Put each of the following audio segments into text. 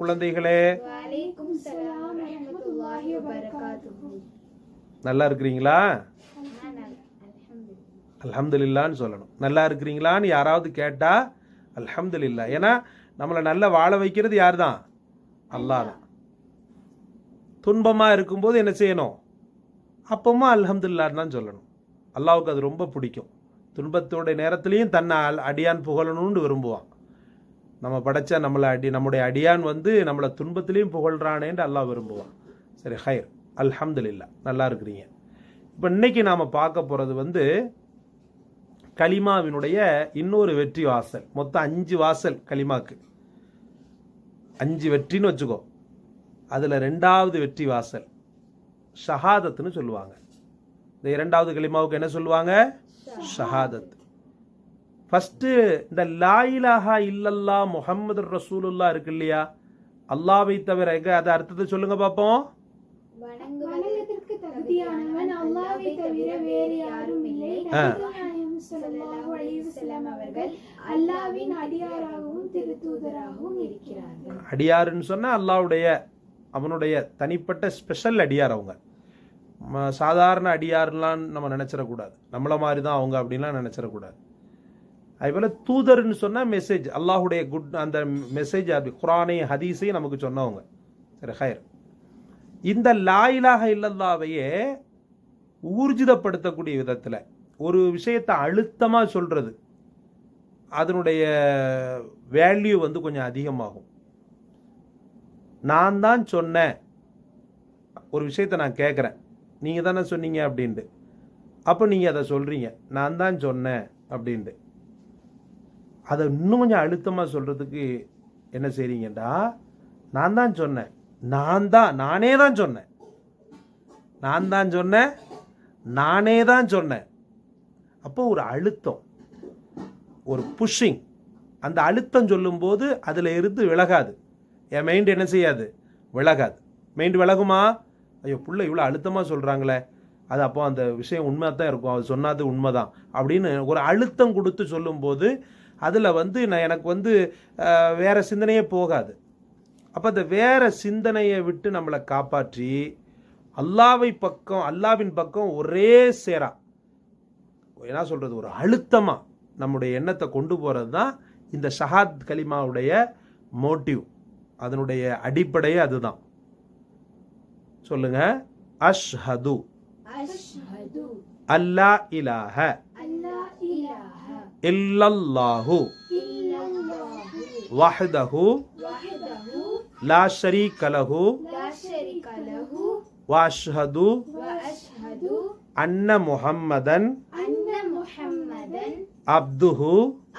குழந்தைகளே. வலைக்கும் சலாம் ரஹமத்துல்லாஹி வபரகாத்துஹு. நல்லா இருக்கிறீங்களா? அல்ஹம்துலில்லான்னு சொல்லணும். நல்லா இருக்கிறீங்களான்னு யாராவது கேட்டா அல்ஹம்துலில்லா ஏன்னா நம்மளை நல்லா வாழ வைக்கிறது யார் தான் அல்லாஹ் தான். துன்பமாக இருக்கும்போது என்ன செய்யணும்? அப்பவும் அல்ஹம்துலில்லான்னு தான் சொல்லணும். அல்லாவுக்கு அது ரொம்ப பிடிக்கும். துன்பத்தோட நேரத்துலையும் தன்னை அடியான் புகழணும்னு விரும்புவான். நம்ம படைச்ச நம்மளை அடி நம்முடைய அடியான் வந்து நம்மளை துன்பத்திலையும் புகழ்றானேன்னு அல்லாஹ் விரும்புவான். சரி ஹைர். அல்ஹம்துலில்லா. நல்லா இருக்கிறீங்க. இப்போ இன்னைக்கு நாம் பார்க்க போகிறது வந்து கலிமாவினுடைய இன்னொரு வெற்றி வாசல். மொத்தம் அஞ்சு வாசல் கலிமாக்கு. அஞ்சு வெற்றின்னு வச்சுக்கோ. அதில் ரெண்டாவது வெற்றி வாசல். ஷஹாதத்துன்னு சொல்லுவாங்க. இந்த இரண்டாவது கலிமாவுக்கு என்ன சொல்லுவாங்க? ஷஹாதத். ஃபஸ்ட்டு இந்த லா இலாஹா இல்லல்லா முஹம்மது ரசூலுல்லா இருக்கு இல்லையா? அல்லாவை தவிர எங்க? அது அர்த்தத்தை சொல்லுங்க பார்ப்போம் அடியாருன்னு சொன்னால் அல்லாவுடைய அவனுடைய தனிப்பட்ட ஸ்பெஷல் அடியார் அவங்க. சாதாரண அடியார்லாம் நம்ம நினச்சிடக்கூடாது. நம்மள மாதிரி தான் அவங்க அப்படின்லாம் நினச்சிடக்கூடாது. அதுபோல் தூதர்னு சொன்னால் மெசேஜ் அல்லாஹுடைய குட் அந்த மெசேஜ் அப்படி குரானையும் ஹதீஸையும் நமக்கு சொன்னவங்க. சரி ஹயர் இந்த லாயிலாக இல்லல்லாவையே ஊர்ஜிதப்படுத்தக்கூடிய விதத்தில் ஒரு விஷயத்தை அழுத்தமாக சொல்கிறது அதனுடைய வேல்யூ வந்து கொஞ்சம் அதிகமாகும். நான் தான் சொன்னேன். ஒரு விஷயத்தை நான் கேட்குறேன் நீங்கள் தானே சொன்னீங்க அப்படின்ட்டு. அப்போ நீங்கள் அதை சொல்கிறீங்க நான் தான் சொன்னேன் அப்படின்ட்டு. அதை இன்னும் கொஞ்சம் அழுத்தமாக சொல்கிறதுக்கு என்ன செய்கிறீங்கடா நான் தான் சொன்னேன். நான் தான் நானே தான் சொன்னேன். நான் தான் சொன்னேன் நானே தான் சொன்னேன். அப்போ ஒரு அழுத்தம் ஒரு புஷ்ஷிங் அந்த அழுத்தம் சொல்லும்போது அதில் இருந்து விலகாது. என் மைண்டு என்ன செய்யாது? விலகாது. மைண்டு விலகுமா? ஐயோ புள்ள இவ்வளோ அழுத்தமாக சொல்கிறாங்களே அது அப்போ அந்த விஷயம் உண்மை தான் இருக்கும். அவர் சொன்னது உண்மை தான் அப்படின்னு ஒரு அழுத்தம் கொடுத்து சொல்லும்போது அதில் வந்து நான் எனக்கு வந்து வேற சிந்தனையே போகாது. அப்போ அந்த வேற சிந்தனையை விட்டு நம்மளை காப்பாற்றி அல்லாவை பக்கம் அல்லாவின் பக்கம் ஒரே சேரா. என்ன சொல்கிறது ஒரு அழுத்தமாக நம்முடைய எண்ணத்தை கொண்டு போகிறது தான் இந்த ஷஹாத் கலிமாவுடைய மோட்டிவ். அதனுடைய அடிப்படையே அதுதான். சொல்லுங்க. அஷ்ஹது. அஷ்ஹது. அல்லா இலாஹ. அல்லா இலாஹ இல்லல்லாஹு இல்லல்லாஹு வஹ்தஹு வஹ்தஹு லா ஷரீக லஹு லா ஷரீக லஹு வஅஷ்ஹது வ அஷ்ஹது அன்ன முஹம்மதன் அன்ன முஹம்மதன் அப்துஹு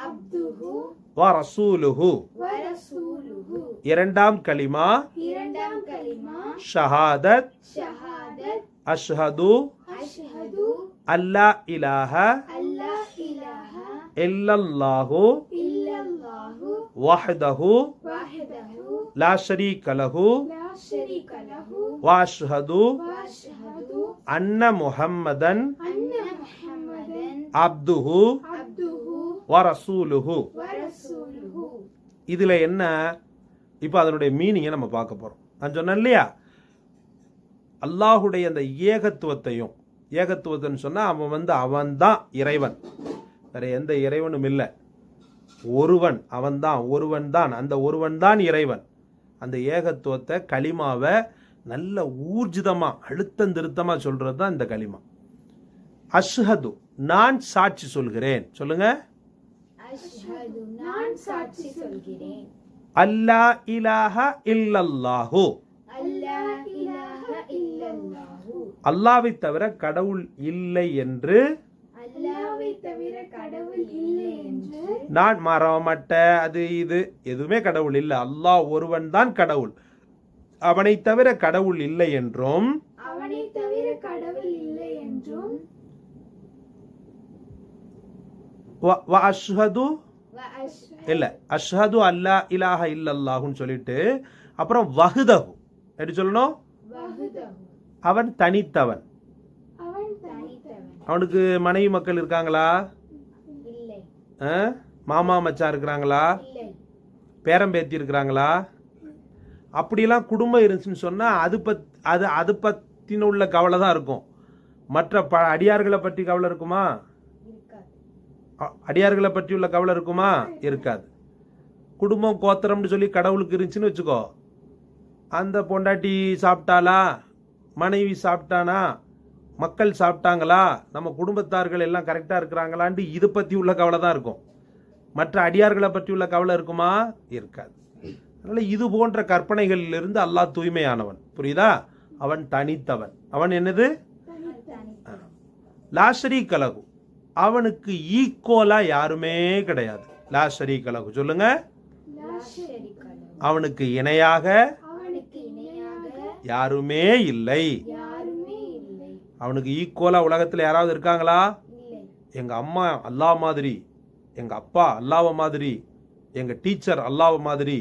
அப்துஹு வ ரசூலுஹு வ ரசூலுஹு இரண்டாம் கலிமா இரண்டாம் கலிமா ஷஹாதத் ஷஹாதத் அஷ்ஹது அஷ்ஹது அல்லா இலாஹ அஷ்ஹது அன்ன முஹம்மதன் அன்ன முஹம்மதன் அப்துஹு அப்துஹு வ ரசூலுஹு வ ரசூலுஹு இதில் என்ன? இப்போ அதனுடைய மீனிங்கை நம்ம பார்க்க போகிறோம் நான் சொன்னேன் இல்லையா? அல்லாஹுடைய அந்த ஏகத்துவத்தையும் ஏகத்துவத்தைன்னு சொன்னால் அவன் வந்து அவன்தான் இறைவன். வேற எந்த இறைவனும் இல்லை. ஒருவன் அவன்தான் ஒருவன் தான் அந்த ஒருவன் தான் இறைவன். அந்த ஏகத்துவத்தை களிமாவை நல்ல ஊர்ஜிதமாக அழுத்தம் திருத்தமாக சொல்கிறது தான் இந்த களிமா. அஷ்ஹது நான் சாட்சி சொல்கிறேன். சொல்லுங்க. அல்லா இலாஹ இல்லல்லாஹு. அல்லாவை தவிர கடவுள் இல்லை என்று அல்லாஹ்வை தவிர கடவுள் இல்லை என்று நான் மரம் மட்டை அது இது. எதுவுமே கடவுள் இல்லை. அல்லாஹ் ஒருவன் தான் கடவுள். அவனை தவிர கடவுள் இல்லை என்றும் அவனை தவிர கடவுள் இல்லை என்றும் வ- வ அஷ்ஹது இல்லை. அஷ்ஹது அல்லா இலாஹ இல்லல்லாஹுன்னு சொல்லிட்டு அப்புறம் வஹுதஹு. எப்படி சொல்லணும்? அவன் தனித்தவன். அவன் தனித்தவன். அவனுக்கு மனைவி மக்கள் இருக்காங்களா? மாமா மச்சான் இருக்கிறாங்களா? பேரம்பேத்தி இருக்கிறாங்களா? அப்படிலாம் குடும்பம் இருந்துச்சுன்னு சொன்னால் அது பத் அது அது பற்றின உள்ள கவலை தான் இருக்கும். மற்ற ப அடியார்களை பற்றி கவலை இருக்குமா? அடியார்களை பற்றி உள்ள கவலை இருக்குமா? இருக்காது. குடும்பம் கோத்திரம்னு சொல்லி கடவுளுக்கு இருந்துச்சுன்னு வச்சுக்கோ. அந்த பொண்டாட்டி சாப்பிட்டாளா? மனைவி சாப்பிட்டானா? மக்கள் சாப்பிட்டாங்களா? நம்ம குடும்பத்தார்கள் எல்லாம் கரெக்டாக இருக்கிறாங்களான்ட்டு இதை பற்றி உள்ள கவலை தான் இருக்கும். மற்ற அடியார்களை பற்றி உள்ள கவலை இருக்குமா? இருக்காது. அதனால் இது போன்ற கற்பனைகளிலிருந்து அல்லாஹ் தூய்மையானவன். புரியுதா? அவன் தனித்தவன். அவன் என்னது? லாஷரி கலகு அவனுக்கு ஈக்குவலா யாருமே கிடையாது. லாஷரி கலகு சொல்லுங்க. அவனுக்கு இணையாக யாருமே இல்லை. அவனுக்கு ஈக்குவலா உலகத்துல யாராவது இருக்காங்களா? இல்லை. எங்க அம்மா அல்லாஹ் மாதிரி எங்க அப்பா அல்லாஹ் மாதிரி எங்க டீச்சர் அல்லாஹ் மாதிரி.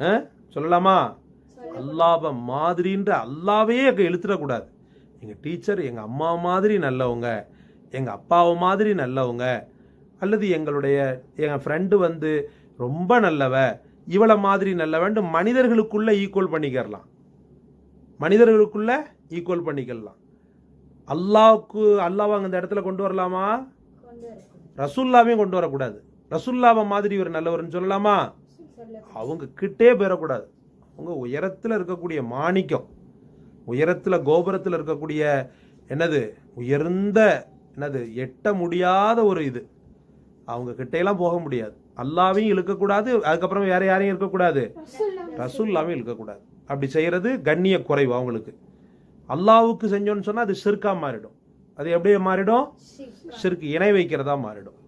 ஆ? சொல்லலாமா? அல்லாஹ் மாதிரின்ற அல்லாவே அங்க இழுத்துடக்கூடாது. எங்க டீச்சர் எங்க அம்மா மாதிரி நல்லவங்க எங்க அப்பாவை மாதிரி நல்லவங்க அல்லது எங்களுடைய என் ஃப்ரெண்டு வந்து ரொம்ப நல்லவ இவளை மாதிரி நல்லவன்ட்டு மனிதர்களுக்குள்ள ஈக்குவல் பண்ணிக்கிறலாம். மனிதர்களுக்குள்ள ஈக்குவல் பண்ணிக்கலாம் அல்லாவுக்கு அல்லாஹ் அந்த இடத்துல கொண்டு வரலாமா? ரசுல்லாவையும் கொண்டு வரக்கூடாது. ரசுல்லாவை மாதிரி இவர் நல்லவர்னு சொல்லலாமா? சொல்ல அவங்க கிட்டே பெறக்கூடாது அவங்க உயரத்தில் இருக்கக்கூடிய மாணிக்கம் உயரத்தில் கோபுரத்தில் இருக்கக்கூடிய என்னது? உயர்ந்த என்னது? எட்ட முடியாத ஒரு இது. அவங்க கிட்டையெல்லாம் போக முடியாது. அல்லாவையும் இழுக்கக்கூடாது அதுக்கப்புறம் வேற யாரையும் இருக்கக்கூடாது ரசூல்லாவையும் இழுக்கக்கூடாது. அப்படி செய்யறது கண்ணிய குறைவு அவங்களுக்கு. அல்லாவுக்கு செஞ்சோன்னு சொன்னால் அது சிறுக்கா மாறிடும். அது எப்படியே மாறிடும்? சிறுக்கு இணை வைக்கிறதா மாறிடும்.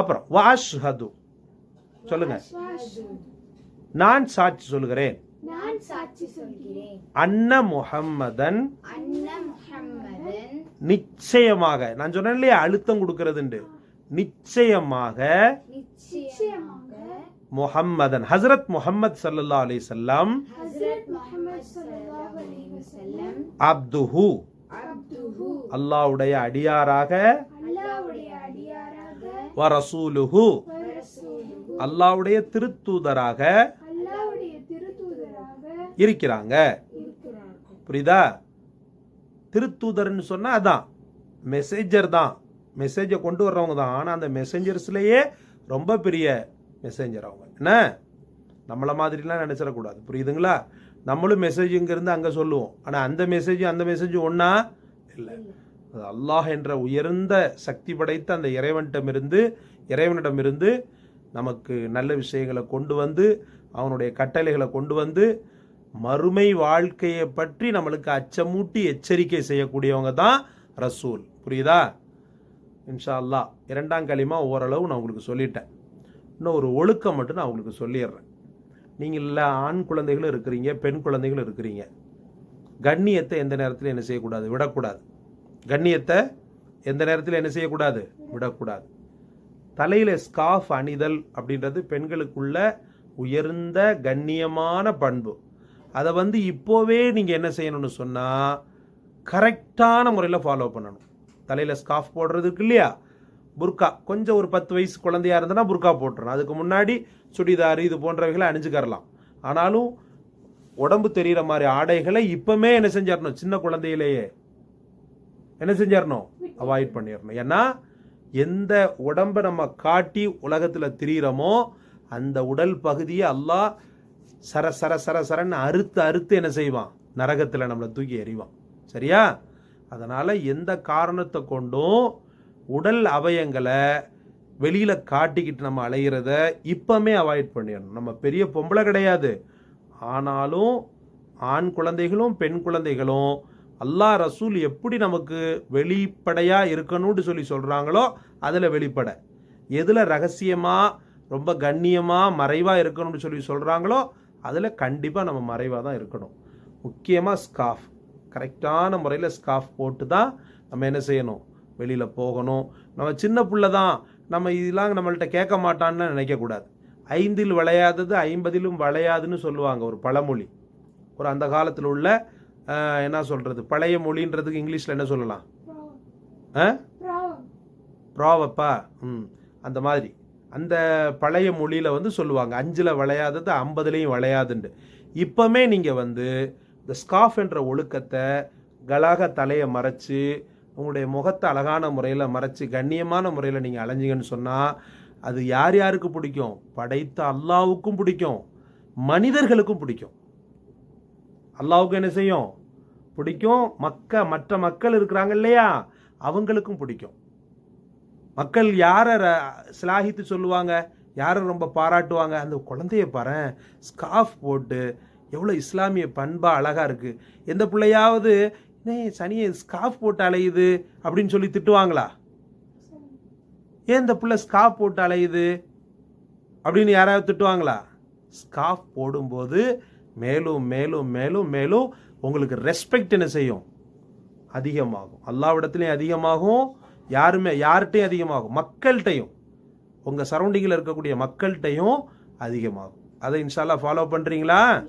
அப்புறம் வாஷ் ஹது சொல்லுங்க நான் சாட்சி சொல்கிறேன். அன்ன முஹம்மதன். முஹம்மதன். நிச்சயமாக நான் சொன்னேன் இல்லையா அழுத்தம் கொடுக்கறதுண்டு. நிச்சயமாக முஹம்மதன் ஹசரத் முஹம்மத் சல்லல்லா அலி சொல்லம் அப்துஹு. அல்லாஹ்வுடைய அடியாராக. அல்லாஹ்வுடைய அடியாராக. வ ரசூலுஹு. வ ரசூலுஹு. அல்லாஹ்வுடைய திருத்தூதராக. இருக்கிறாங்க. புரியுதா? திருத்தூதர்னு சொன்னா அதான். மெசேஜர் தான். மெசேஜை கொண்டு வர்றவங்க தான். ஆனால் அந்த மெசேஞ்சர்ஸ்லேயே ரொம்ப பெரிய மெசேஞ்சர் அவங்க. என்ன? நம்மளை மாதிரிலாம் நினச்சிடக்கூடாது. புரியுதுங்களா? நம்மளும் மெசேஜ் இங்கேருந்து அங்கே சொல்லுவோம். ஆனால் அந்த மெசேஜும் அந்த மெசேஜும் ஒன்றா இல்லை. அது அல்லாஹ் என்ற உயர்ந்த சக்தி படைத்த அந்த இறைவனிடமிருந்து இறைவனிடமிருந்து நமக்கு நல்ல விஷயங்களை கொண்டு வந்து அவனுடைய கட்டளைகளை கொண்டு வந்து மறுமை வாழ்க்கையை பற்றி நம்மளுக்கு அச்சமூட்டி எச்சரிக்கை செய்யக்கூடியவங்க தான் ரசூல். புரியுதா? இன்ஷா அல்லாஹ். இரண்டாம் களிமா ஓரளவு நான் உங்களுக்கு சொல்லிட்டேன். இன்னும் ஒரு ஒழுக்கம் மட்டும் நான் உங்களுக்கு சொல்லிடுறேன். நீங்கள் இல்லை ஆண் குழந்தைகளும் இருக்கிறீங்க பெண் குழந்தைகளும் இருக்கிறீங்க. கண்ணியத்தை எந்த நேரத்தில் என்ன செய்யக்கூடாது? விடக்கூடாது. கண்ணியத்தை எந்த நேரத்தில் என்ன செய்யக்கூடாது? விடக்கூடாது. தலையில் ஸ்காஃப் அணிதல் அப்படின்றது பெண்களுக்குள்ள உயர்ந்த கண்ணியமான பண்பு. அதை வந்து இப்போவே நீங்கள் என்ன செய்யணும்னு சொன்னால் கரெக்டான முறையில் ஃபாலோ பண்ணணும். தலையில் ஸ்காஃப் போடுறதுக்கு இல்லையா? புர்கா. கொஞ்சம் ஒரு பத்து வயசு குழந்தையா இருந்தனா புர்கா போட்டுறணும். அதுக்கு முன்னாடி சுடிதார் இது போன்றவைகளை அணிஞ்சுக்கரலாம். ஆனாலும் உடம்பு தெரிகிற மாதிரி ஆடைகளை இப்பவுமே என்ன செஞ்சிடணும் சின்ன குழந்தையிலேயே என்ன செஞ்சிடணும் அவாய்ட் பண்ணிடணும் ஏன்னா எந்த உடம்பை நம்ம காட்டி உலகத்தில் திரியிறோமோ அந்த உடல் பகுதியை அல்லாஹ் சர சர சர சரன்னு அறுத்து அறுத்து என்ன செய்வான்? நரகத்தில் நம்மளை தூக்கி எறிவான். சரியா? அதனால் எந்த காரணத்தை கொண்டும் உடல் அவயங்களை வெளியில் காட்டிக்கிட்டு நம்ம அலையிறத இப்போமே அவாய்ட் பண்ணிடணும். நம்ம பெரிய பொம்பளை கிடையாது. ஆனாலும் ஆண் குழந்தைகளும் பெண் குழந்தைகளும் அல்லாஹ் ரசூல் எப்படி நமக்கு வெளிப்படையாக இருக்கணும்னு சொல்லி சொல்கிறாங்களோ அதில் வெளிப்பட. எதில் ரகசியமாக ரொம்ப கண்ணியமாக மறைவாக இருக்கணும்னு சொல்லி சொல்கிறாங்களோ அதில் கண்டிப்பாக நம்ம மறைவாக தான் இருக்கணும். முக்கியமாக ஸ்காஃப் கரெக்டான முறையில் ஸ்காஃப் போட்டு தான் நம்ம என்ன செய்யணும்? வெளியில் போகணும். நம்ம சின்ன பிள்ளை தான். நம்ம இதெல்லாம் நம்மள்கிட்ட கேட்க மாட்டான்னு நினைக்கக்கூடாது. ஐந்தில் விளையாதது ஐம்பதிலும் விளையாதுன்னு சொல்லுவாங்க ஒரு பழமொழி. ஒரு அந்த காலத்தில் உள்ள என்ன சொல்கிறது பழைய மொழின்றதுக்கு இங்கிலீஷில் என்ன சொல்லலாம்? ஆ? ப்ராவப்பா. ம். அந்த மாதிரி. அந்த பழைய மொழியில் வந்து சொல்லுவாங்க. அஞ்சில் வளையாதது ஐம்பதுலேயும் விளையாதுண்டு. இப்போமே நீங்கள் வந்து இந்த ஸ்காஃப் என்ற ஒழுக்கத்தை கலாக தலையை மறைச்சு உங்களுடைய முகத்தை அழகான முறையில் மறைச்சு கண்ணியமான முறையில் நீங்கள் அலைஞ்சிங்கன்னு சொன்னால் அது யார் யாருக்கு பிடிக்கும்? படைத்த அல்லாவுக்கும் பிடிக்கும். மனிதர்களுக்கும் பிடிக்கும். அல்லாவுக்கு என்ன செய்யும்? பிடிக்கும். மக்க மற்ற மக்கள் இருக்கிறாங்க இல்லையா? அவங்களுக்கும் பிடிக்கும். மக்கள் யாரை சிலாகித்து சொல்லுவாங்க? யாரை ரொம்ப பாராட்டுவாங்க? அந்த குழந்தைய பாரு ஸ்காஃப் போட்டு எவ்வளோ இஸ்லாமிய பண்பா அழகாக இருக்குது எந்த பிள்ளையாவது "நே, சனியை ஸ்காஃப் போட்டு அலையுது அப்படின்னு சொல்லி திட்டுவாங்களா? ஏன் இந்த பிள்ளை ஸ்காஃப் போட்டு அலையுது அப்படின்னு யாராவது திட்டுவாங்களா? ஸ்காஃப் போடும்போது மேலும் மேலும் மேலும் மேலும் உங்களுக்கு ரெஸ்பெக்ட் என்ன செய்யும்? அதிகமாகும். அல்லாவிடத்துலையும் அதிகமாகும் யாருமே யார்கிட்டையும் அதிகமாகும். மக்கள்கிட்டையும் உங்கள் சரௌண்டிங்கில் இருக்கக்கூடிய மக்கள்கிட்டையும் அதிகமாகும். அதை இன்ஷால்லா ஃபாலோ பண்ணுறீங்களா